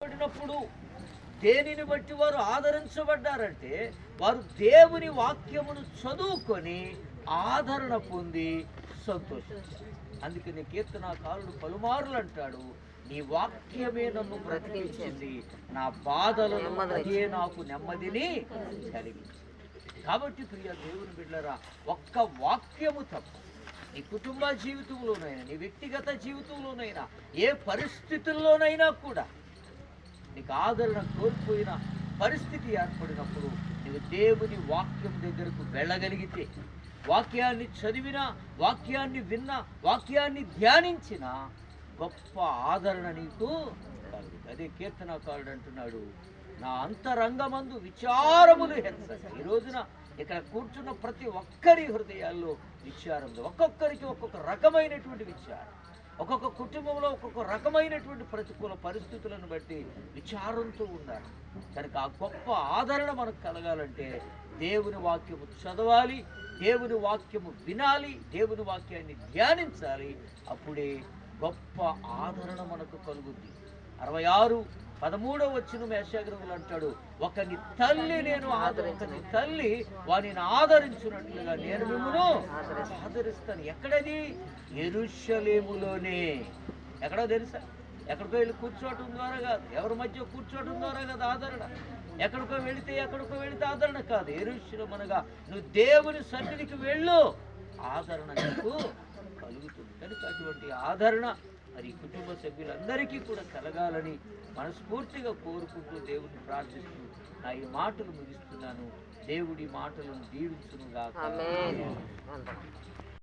పడినప్పుడు దేనిని బట్టి వారు ఆదరించబడ్డారంటే వారు దేవుని వాక్యమును చదువుకొని ఆదరణ పొంది సంతోషించారు. అందుకని కీర్తనాకారుడు పలుమారులు అంటాడు నీ వాక్యమే నన్ను బ్రతికించింది నా బాధలను అదే నాకు నెమ్మదిని కలిగించింది కాబట్టి ప్రియ దేవుని బిడ్డరా ఒక్క వాక్యము తప్ప. నీ కుటుంబ జీవితంలోనైనా నీ వ్యక్తిగత జీవితంలోనైనా ఏ పరిస్థితుల్లోనైనా కూడా నీకు ఆదరణ కోల్పోయిన పరిస్థితి ఏర్పడినప్పుడు నీవు దేవుని వాక్యం దగ్గరకు వెళ్ళగలిగితే వాక్యాన్ని చదివినా వాక్యాన్ని విన్నా వాక్యాన్ని ధ్యానించిన గొప్ప ఆదరణ నీకు కలుగుతుంది. అదే కీర్తనకారుడు అంటున్నాడు నా అంతరంగమందు విచారములు హెచ్చ ఈ రోజున ఇక్కడ కూర్చున్న ప్రతి ఒక్కరి హృదయాల్లో విచారం ఒక్కొక్కరికి ఒక్కొక్క రకమైనటువంటి విచారం. ఒక్కొక్క కుటుంబంలో ఒక్కొక్క రకమైనటువంటి ప్రతికూల పరిస్థితులను బట్టి విచారంతో ఉన్నారు. కనుక ఆ గొప్ప ఆదరణ మనకు కలగాలంటే దేవుని వాక్యము చదవాలి దేవుని వాక్యము వినాలి దేవుని వాక్యాన్ని ధ్యానించాలి. అప్పుడే గొప్ప ఆదరణ మనకు కలుగుద్ది. అరవై ఆరు పదమూడవ వచ్చిన మేషాగ్రములు అంటాడు ఒకని తల్లి నేను ఆదర ఒకని తల్లి వారిని ఆదరించినట్లుగా నేను మిమ్మను ఆదరిస్తాను. ఎక్కడది? ఎరుషలేములోనే. ఎక్కడో తెలుసా? ఎక్కడికో వెళ్ళి కూర్చోవటం ద్వారా కాదు. ఎవరి మధ్య కూర్చోవటం ద్వారా కాదు ఆదరణ. ఎక్కడికో వెళితే ఎక్కడికో వెళితే ఆదరణ కాదు. ఎరుషులం అనగా నువ్వు దేవుని సన్నిధికి వెళ్ళు. ఆదరణ నీకు కలుగుతుంది. కనుక అటువంటి ఆదరణ ఈ కుటుంబ సభ్యులందరికీ కూడా కలగాలని మనస్ఫూర్తిగా కోరుకుంటూ దేవుని ప్రార్థిస్తూ నా ఈ మాటలు ముగిస్తున్నాను. దేవుడి మాటలను దీవించునుగా